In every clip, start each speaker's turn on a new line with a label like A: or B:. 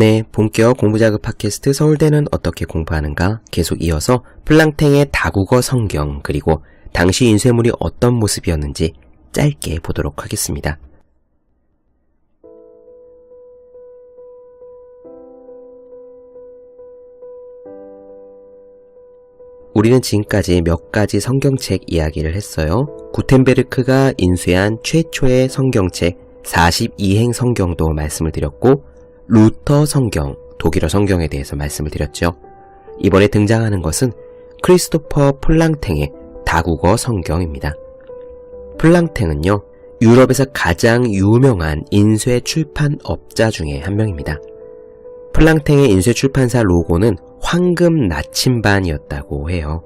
A: 네, 본격 공부자극 팟캐스트 서울대는 어떻게 공부하는가 계속 이어서 플랑탱의 다국어 성경 그리고 당시 인쇄물이 어떤 모습이었는지 짧게 보도록 하겠습니다. 우리는 지금까지 몇 가지 성경책 이야기를 했어요. 구텐베르크가 인쇄한 최초의 성경책 42행 성경도 말씀을 드렸고 루터 성경, 독일어 성경에 대해서 말씀을 드렸죠. 이번에 등장하는 것은 크리스토퍼 플랑탱의 다국어 성경입니다. 플랑탱은요, 유럽에서 가장 유명한 인쇄 출판업자 중에 한 명입니다. 플랑탱의 인쇄 출판사 로고는 황금 나침반이었다고 해요.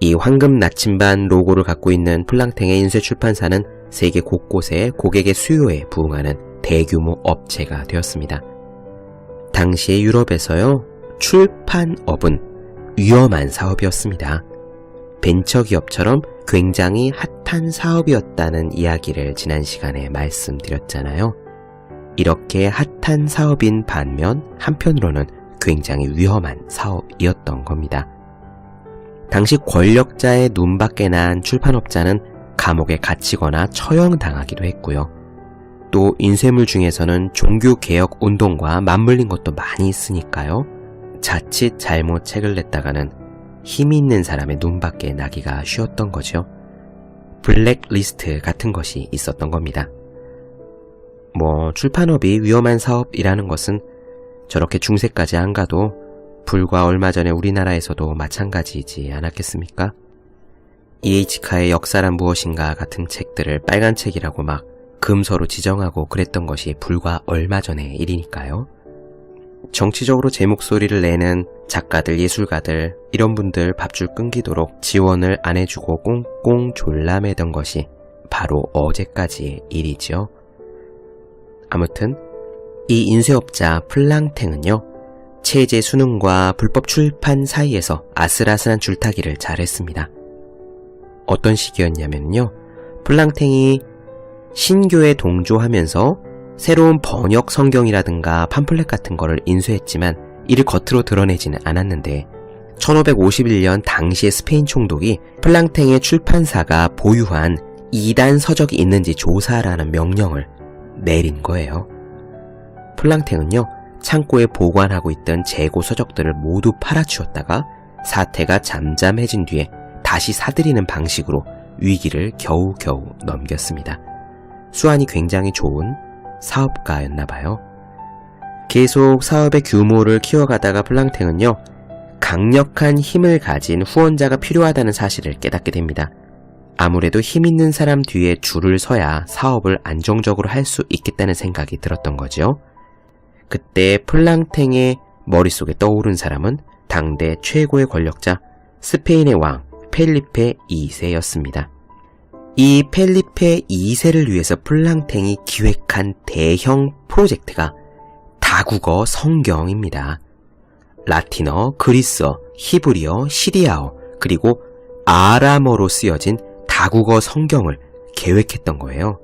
A: 이 황금 나침반 로고를 갖고 있는 플랑탱의 인쇄 출판사는 세계 곳곳에 고객의 수요에 부응하는 대규모 업체가 되었습니다. 당시의 유럽에서요, 출판업은 위험한 사업이었습니다. 벤처기업처럼 굉장히 핫한 사업이었다는 이야기를 지난 시간에 말씀드렸잖아요. 이렇게 핫한 사업인 반면 한편으로는 굉장히 위험한 사업이었던 겁니다. 당시 권력자의 눈 밖에 난 출판업자는 감옥에 갇히거나 처형당하기도 했고요. 또 인쇄물 중에서는 종교개혁 운동과 맞물린 것도 많이 있으니까요. 자칫 잘못 책을 냈다가는 힘이 있는 사람의 눈밖에 나기가 쉬웠던 거죠. 블랙리스트 같은 것이 있었던 겁니다. 뭐 출판업이 위험한 사업이라는 것은 저렇게 중세까지 안 가도 불과 얼마 전에 우리나라에서도 마찬가지이지 않았겠습니까? E.H.카의 역사란 무엇인가 같은 책들을 빨간 책이라고 막 금서로 지정하고 그랬던 것이 불과 얼마 전의 일이니까요. 정치적으로 제 목소리를 내는 작가들, 예술가들, 이런 분들 밥줄 끊기도록 지원을 안 해주고 꽁꽁 졸라매던 것이 바로 어제까지의 일이지요. 아무튼 이 인쇄업자 플랑탱은요, 체제 수능과 불법 출판 사이에서 아슬아슬한 줄타기를 잘했습니다. 어떤 시기였냐면요, 플랑탱이 신교에 동조하면서 새로운 번역 성경이라든가 팜플렛 같은 거를 인쇄했지만 이를 겉으로 드러내지는 않았는데 1551년 당시의 스페인 총독이 플랑탱의 출판사가 보유한 이단 서적이 있는지 조사라는 명령을 내린 거예요. 플랑탱은요, 창고에 보관하고 있던 재고 서적들을 모두 팔아치웠다가 사태가 잠잠해진 뒤에 다시 사들이는 방식으로 위기를 겨우겨우 넘겼습니다. 수완이 굉장히 좋은 사업가였나 봐요. 계속 사업의 규모를 키워가다가 플랑탱은요, 강력한 힘을 가진 후원자가 필요하다는 사실을 깨닫게 됩니다. 아무래도 힘 있는 사람 뒤에 줄을 서야 사업을 안정적으로 할 수 있겠다는 생각이 들었던 거죠. 그때 플랑탱의 머릿속에 떠오른 사람은 당대 최고의 권력자 스페인의 왕 펠리페 2세였습니다. 이 펠리페 2세를 위해서 플랑탱이 기획한 대형 프로젝트가 다국어 성경입니다. 라틴어, 그리스어, 히브리어, 시리아어, 그리고 아람어로 쓰여진 다국어 성경을 계획했던 거예요.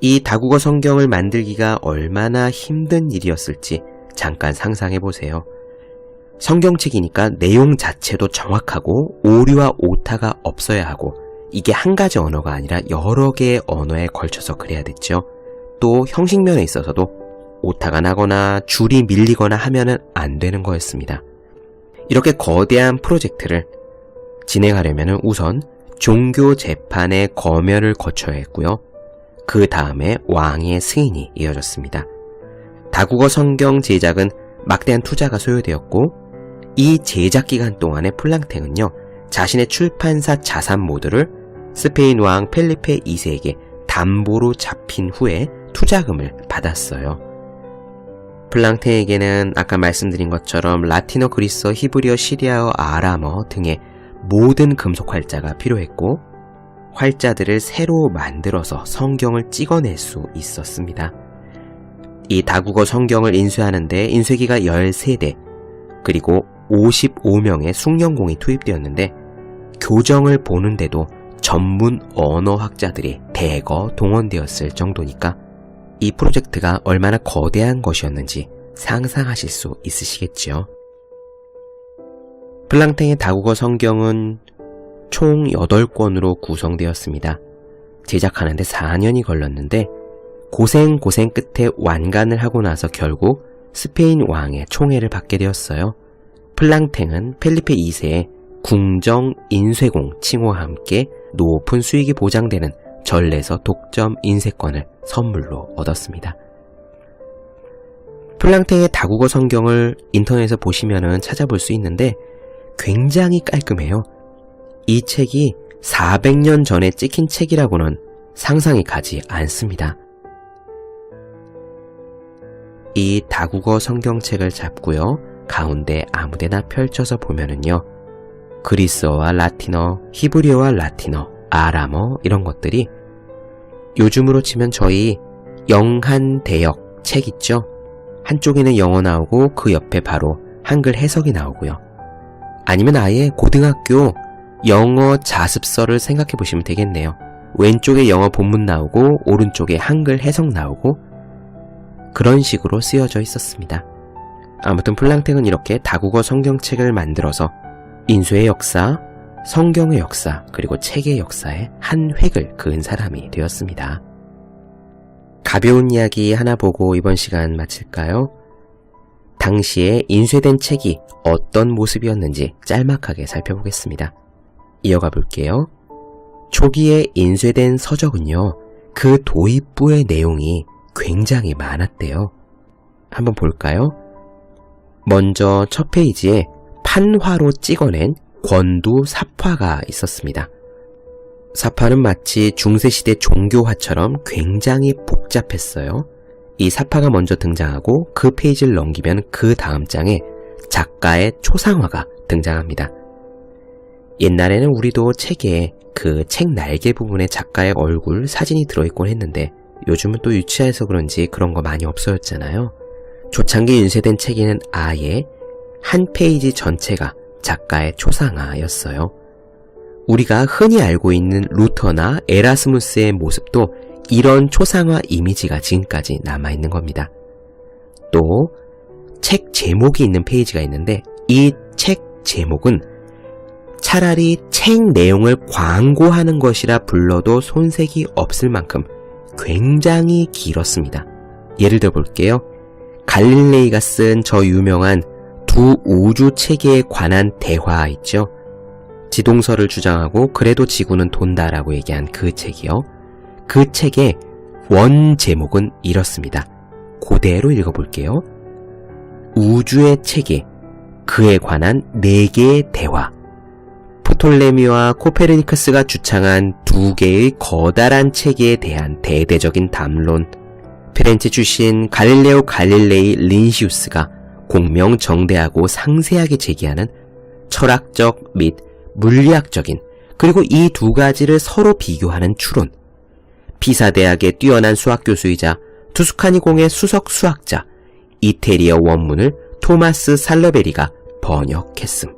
A: 이 다국어 성경을 만들기가 얼마나 힘든 일이었을지 잠깐 상상해 보세요. 성경책이니까 내용 자체도 정확하고 오류와 오타가 없어야 하고 이게 한 가지 언어가 아니라 여러 개의 언어에 걸쳐서 그래야 됐죠. 또 형식면에 있어서도 오타가 나거나 줄이 밀리거나 하면은 안 되는 거였습니다. 이렇게 거대한 프로젝트를 진행하려면 우선 종교 재판의 검열을 거쳐야 했고요. 그 다음에 왕의 승인이 이어졌습니다. 다국어 성경 제작은 막대한 투자가 소요되었고 이 제작 기간 동안에 플랑탱은요 자신의 출판사 자산 모두를 스페인 왕 펠리페 2세에게 담보로 잡힌 후에 투자금을 받았어요. 플랑탱에게는 아까 말씀드린 것처럼 라틴어, 그리스어, 히브리어, 시리아어, 아람어 등의 모든 금속 활자가 필요했고 활자들을 새로 만들어서 성경을 찍어낼 수 있었습니다. 이 다국어 성경을 인쇄하는데 인쇄기가 13대 그리고 55명의 숙련공이 투입되었는데 교정을 보는데도 전문 언어학자들이 대거 동원되었을 정도니까 이 프로젝트가 얼마나 거대한 것이었는지 상상하실 수 있으시겠지요. 플랑탱의 다국어 성경은 총 8권으로 구성되었습니다. 제작하는데 4년이 걸렸는데 고생 고생 끝에 완간을 하고 나서 결국 스페인 왕의 총애를 받게 되었어요. 플랑탱은 펠리페 2세의 궁정 인쇄공 칭호와 함께 높은 수익이 보장되는 전래서 독점 인쇄권을 선물로 얻었습니다. 플랑탱의 다국어 성경을 인터넷에서 보시면 찾아볼 수 있는데 굉장히 깔끔해요. 이 책이 400년 전에 찍힌 책이라고는 상상이 가지 않습니다. 이 다국어 성경책을 잡고요. 가운데 아무데나 펼쳐서 보면은요. 그리스어와 라틴어, 히브리어와 라틴어, 아람어 이런 것들이 요즘으로 치면 저희 영한 대역 책 있죠? 한쪽에는 영어 나오고 그 옆에 바로 한글 해석이 나오고요. 아니면 아예 고등학교 영어 자습서를 생각해 보시면 되겠네요. 왼쪽에 영어 본문 나오고 오른쪽에 한글 해석 나오고 그런 식으로 쓰여져 있었습니다. 아무튼 플랑탱은 이렇게 다국어 성경책을 만들어서 인수의 역사, 성경의 역사, 그리고 책의 역사에 한 획을 그은 사람이 되었습니다. 가벼운 이야기 하나 보고 이번 시간 마칠까요? 당시에 인쇄된 책이 어떤 모습이었는지 짤막하게 살펴보겠습니다. 이어가 볼게요. 초기에 인쇄된 서적은요, 그 도입부의 내용이 굉장히 많았대요. 한번 볼까요? 먼저 첫 페이지에 판화로 찍어낸 권두 사파가 있었습니다. 사파는 마치 중세시대 종교화처럼 굉장히 복잡했어요. 이 사파가 먼저 등장하고 그 페이지를 넘기면 그 다음 장에 작가의 초상화가 등장합니다. 옛날에는 우리도 책에 그 책 날개 부분에 작가의 얼굴 사진이 들어있곤 했는데 요즘은 또 유치해서 그런지 그런 거 많이 없어졌잖아요. 조창기 인쇄된 책에는 아예 한 페이지 전체가 작가의 초상화였어요. 우리가 흔히 알고 있는 루터나 에라스무스의 모습도 이런 초상화 이미지가 지금까지 남아있는 겁니다. 또 책 제목이 있는 페이지가 있는데 이 책 제목은 차라리 책 내용을 광고하는 것이라 불러도 손색이 없을 만큼 굉장히 길었습니다. 예를 들어 볼게요. 갈릴레이가 쓴 저 유명한 두 우주 체계에 관한 대화 있죠. 지동설을 주장하고 그래도 지구는 돈다라고 얘기한 그 책이요. 그 책의 원 제목은 이렇습니다. 그대로 읽어볼게요. 우주의 체계, 그에 관한 네 개의 대화. 포톨레미와 코페르니쿠스가 주창한 두 개의 거다란 체계에 대한 대대적인 담론. 피렌체 출신 갈릴레오 갈릴레이 린시우스가 공명정대하고 상세하게 제기하는 철학적 및 물리학적인 그리고 이 두 가지를 서로 비교하는 추론. 피사 대학의 뛰어난 수학 교수이자 투스카니 공의 수석 수학자 이태리어 원문을 토마스 살러베리가 번역했음.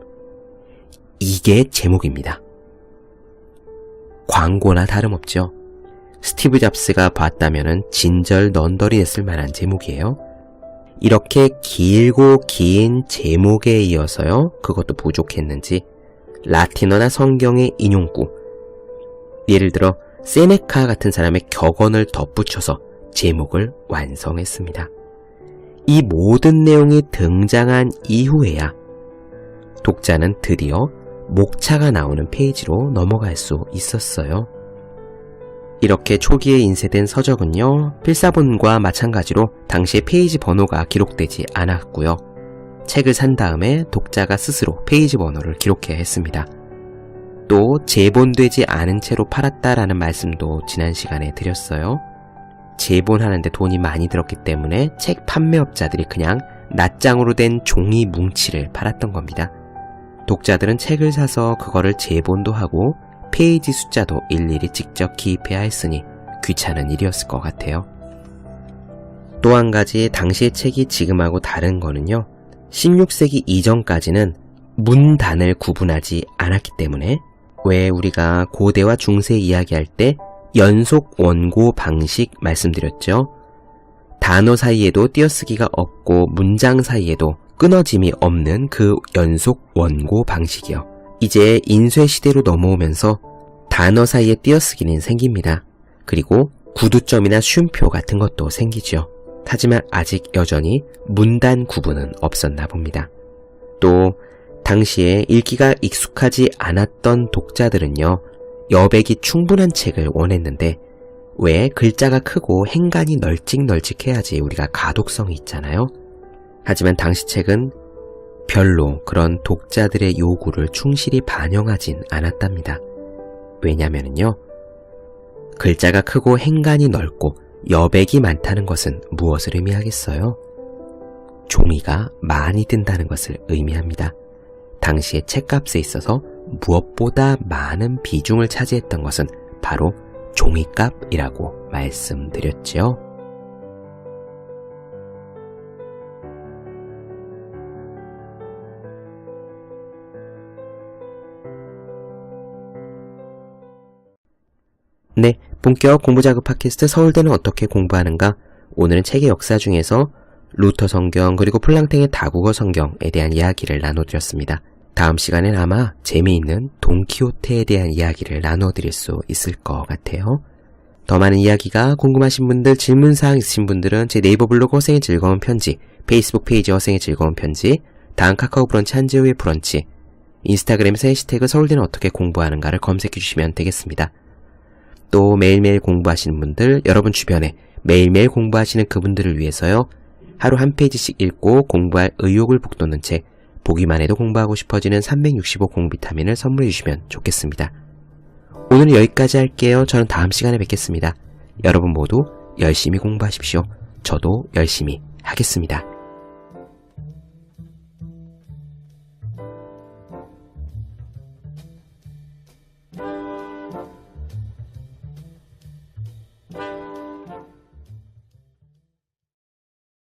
A: 이게 제목입니다. 광고나 다름없죠. 스티브 잡스가 봤다면 진절 넌더리 했을 만한 제목이에요. 이렇게 길고 긴 제목에 이어서요. 그것도 부족했는지 라틴어나 성경의 인용구 예를 들어 세네카 같은 사람의 격언을 덧붙여서 제목을 완성했습니다. 이 모든 내용이 등장한 이후에야 독자는 드디어 목차가 나오는 페이지로 넘어갈 수 있었어요. 이렇게 초기에 인쇄된 서적은요, 필사본과 마찬가지로 당시의 페이지 번호가 기록되지 않았고요. 책을 산 다음에 독자가 스스로 페이지 번호를 기록해야 했습니다. 또 재본되지 않은 채로 팔았다라는 말씀도 지난 시간에 드렸어요. 재본하는데 돈이 많이 들었기 때문에 책 판매업자들이 그냥 낱장으로 된 종이 뭉치를 팔았던 겁니다. 독자들은 책을 사서 그거를 재본도 하고 페이지 숫자도 일일이 직접 기입해야 했으니 귀찮은 일이었을 것 같아요. 또 한 가지 당시의 책이 지금하고 다른 거는요. 16세기 이전까지는 문단을 구분하지 않았기 때문에 왜 우리가 고대와 중세 이야기할 때 연속 원고 방식 말씀드렸죠? 단어 사이에도 띄어쓰기가 없고 문장 사이에도 끊어짐이 없는 그 연속 원고 방식이요. 이제 인쇄 시대로 넘어오면서 단어 사이에 띄어쓰기는 생깁니다. 그리고 구두점이나 쉼표 같은 것도 생기죠. 하지만 아직 여전히 문단 구분은 없었나 봅니다. 또 당시에 읽기가 익숙하지 않았던 독자들은요. 여백이 충분한 책을 원했는데 왜 글자가 크고 행간이 널찍널찍해야지 우리가 가독성이 있잖아요. 하지만 당시 책은 별로 그런 독자들의 요구를 충실히 반영하진 않았답니다. 왜냐면은요. 글자가 크고 행간이 넓고 여백이 많다는 것은 무엇을 의미하겠어요? 종이가 많이 든다는 것을 의미합니다. 당시의 책값에 있어서 무엇보다 많은 비중을 차지했던 것은 바로 종이값이라고 말씀드렸지요. 네, 본격 공부자극 팟캐스트 서울대는 어떻게 공부하는가? 오늘은 책의 역사 중에서 루터 성경 그리고 플랑탱의 다국어 성경에 대한 이야기를 나눠드렸습니다. 다음 시간엔 아마 재미있는 돈키호테에 대한 이야기를 나눠드릴 수 있을 것 같아요. 더 많은 이야기가 궁금하신 분들, 질문사항 있으신 분들은 제 네이버 블로그 허생의 즐거운 편지, 페이스북 페이지 허생의 즐거운 편지, 다음 카카오 브런치 한재우의 브런치, 인스타그램에서 해시태그 서울대는 어떻게 공부하는가를 검색해 주시면 되겠습니다. 또 매일매일 공부하시는 분들, 여러분 주변에 매일매일 공부하시는 그분들을 위해서요. 하루 한 페이지씩 읽고 공부할 의욕을 북돋는 책, 보기만 해도 공부하고 싶어지는 365 공비타민을 선물해 주시면 좋겠습니다. 오늘은 여기까지 할게요. 저는 다음 시간에 뵙겠습니다. 여러분 모두 열심히 공부하십시오. 저도 열심히 하겠습니다.